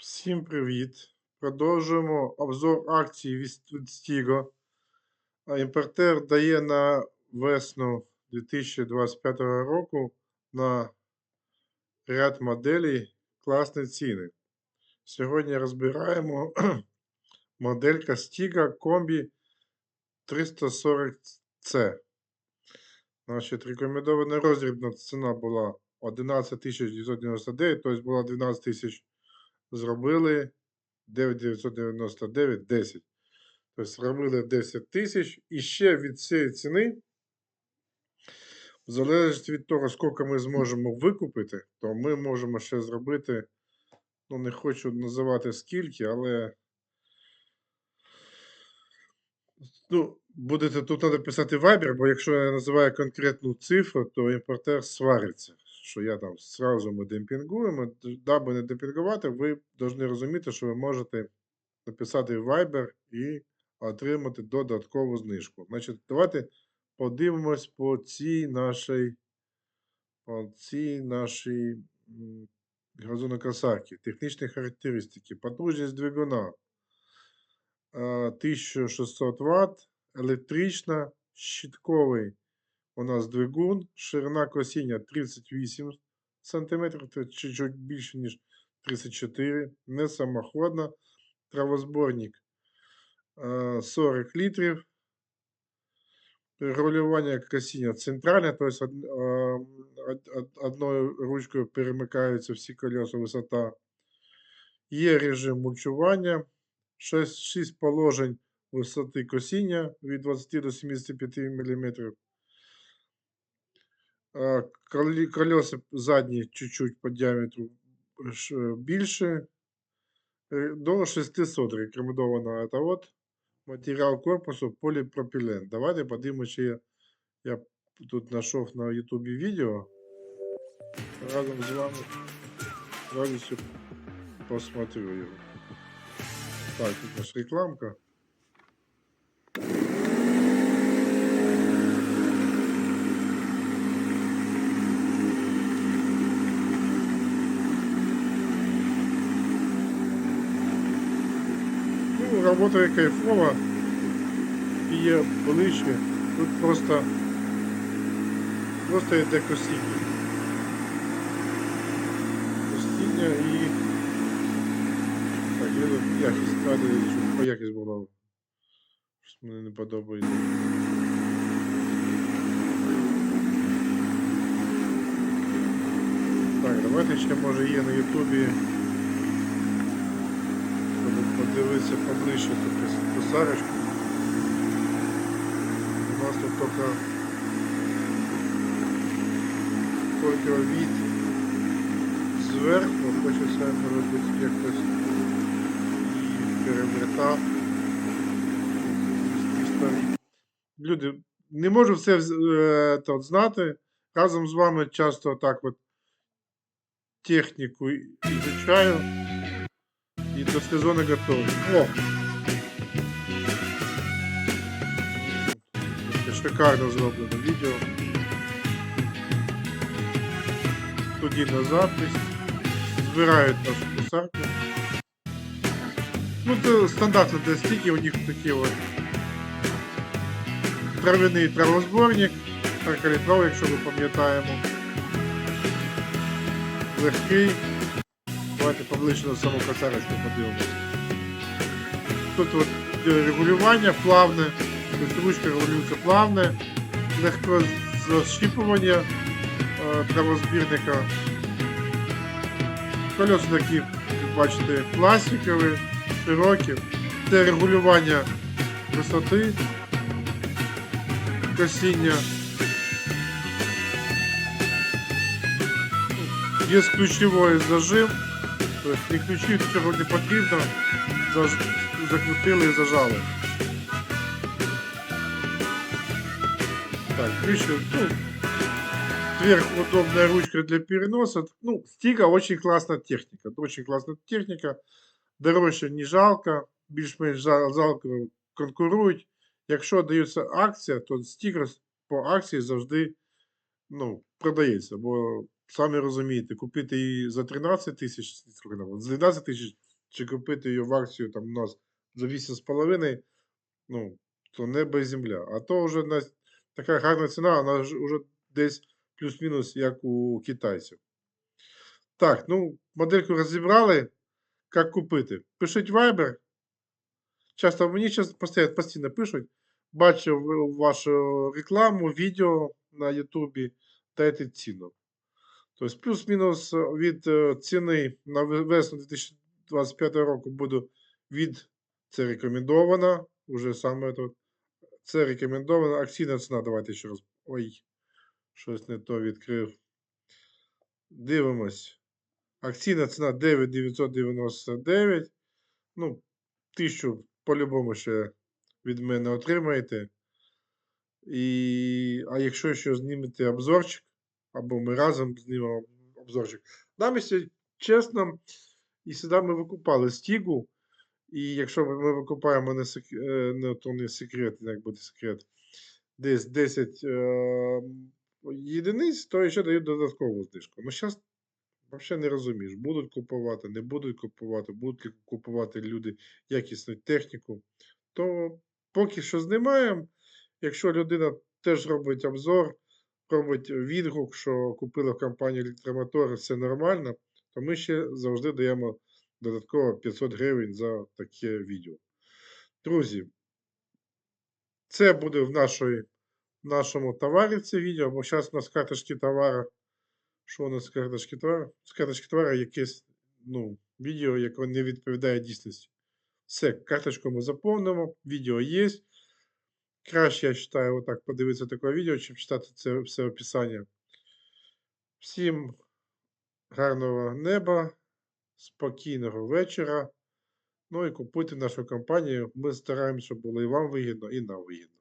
Всім привіт! Продовжуємо обзор акцій від. А Імпортер дає на весну 2025 року на ряд моделей класні ціни. Сьогодні розбираємо моделька Stiga Combi 340C. Значить, рекомендована роздрібна ціна була 11 999, тобто була 12 тисяч зробили 9999 10. Тобто зробили 10 тисяч. І ще від цієї ціни, в залежності від того, скільки ми зможемо викупити, то ми можемо ще зробити. Ну, не хочу називати скільки, але. Ну, будете тут треба писати Viber, бо якщо я називаю конкретну цифру, то імпортер свариться, що я там зразу ми демпінгуємо. Даби не демпінгувати, ви повинні розуміти, що ви можете написати Viber і отримати додаткову знижку. Значить, давайте подивимось по цій нашій, по цій нашій газонокосарці. Технічні характеристики. Потужність двигуна. 1600 Вт, електрична, щитковий у нас двигун, ширина косіння 38 см, чуть-чуть більше, ніж 34 не самоходна, травозборник 40 літрів, регулювання косіння центральне, тобто одною ручкою перемикаються всі колеса, висота. Є режим мульчування, 6, 6 положень висоти косіння від 20 до 75 мм. Колеса задні чуть-чуть по діаметру ш- більше. Е, До 600 рекомендовано. Это вот матеріал корпусу поліпропілен. Давайте подивимося, я тут знайшов на ютубі відео. Разом з вами радістю посмотрю його. Так, тут наша рекламка. Ну, работає кайфово. І є. Тут просто просто йде косіння. Косіння і так, я якість кадру, щоб по якість була. Щось мені не подобається. Так, давайте ще може є на Ютубі. Подивитися поближче тут косарочку. У нас тут тільки тільки від зверху, хочеться може бути якось і перевертав. Люди, не можу все е, знати. Разом з вами часто так от техніку изучаю и до сезона готовы. О! Це шикарно зроблено відео. Студійна запись. Збирають нашу писарку. Ну, це стандартно для стіки, у них такі от травяний травозборник, калібров, якщо ми пам'ятаємо. Легкий. Давайте поближче на саму косарочку подивимося. Тут от регулювання плавне, ручка регулюється плавне, легко защіпування е, травозбірника. Колеса такі, як бачите, пластикові, широкі. Це регулювання висоти, косіння. Є ключовий зажим, тобто ні ключів цього не потрібно, заж... закрутили і зажали. Так, більше, ну, сверху удобная ручка для переноса. Ну, стига очень классная техника, очень классная техника, дорожче не жалко, більш-менш жал- жалко конкурують. Якщо дається акція, то стіга по акції завжди ну, продається, бо самі розумієте, купити її за 13 тисяч, за 12 тисяч чи купити її в акцію там у нас за 8,5, ну, то небо і земля. А то вже на така гарна ціна, вона ж уже десь плюс-мінус, як у китайців. Так, ну, модельку розібрали. Як купити? Пишіть Viber. Часто мені постійно, постійно пишуть. Бачив вашу рекламу, відео на Ютубі, дайте ціну. Тобто плюс-мінус від е, ціни на ве- весну 2025 року буде від це рекомендовано. Уже саме тут. Це рекомендовано. Акційна ціна. Давайте ще раз. Ой, щось не то відкрив. Дивимось. Акційна ціна 9,999. Ну, тисячу по-любому ще від мене отримаєте. І, а якщо ще знімете обзорчик, або ми разом знімемо обзорчик. Нам, чесно, і сюди ми викупали стігу. І якщо ми ми викупаємо не, сек... е, не, то не секрет, як буде секрет, десь 10 е, єдиниць, то ще дають додаткову знижку. Ну, зараз взагалі не розумієш, будуть купувати, не будуть купувати, будуть купувати люди якісну техніку. То поки що знімаємо. Якщо людина теж робить обзор, робить відгук, що купила в компанії електромотори, все нормально, то ми ще завжди даємо додатково 500 гривень за таке відео. Друзі, це буде в нашої, в нашому товарі це відео, бо зараз у нас карточки товару. Що у нас з карточки товару? З карточки товару якесь ну, відео, яке не відповідає дійсності. Все, карточку ми заповнимо, відео є. Краще, я вважаю, отак подивитися таке відео, чим читати це все описання. Всім гарного неба, спокійного вечора. Ну і купуйте нашу компанію. Ми стараємося, щоб було і вам вигідно, і нам вигідно.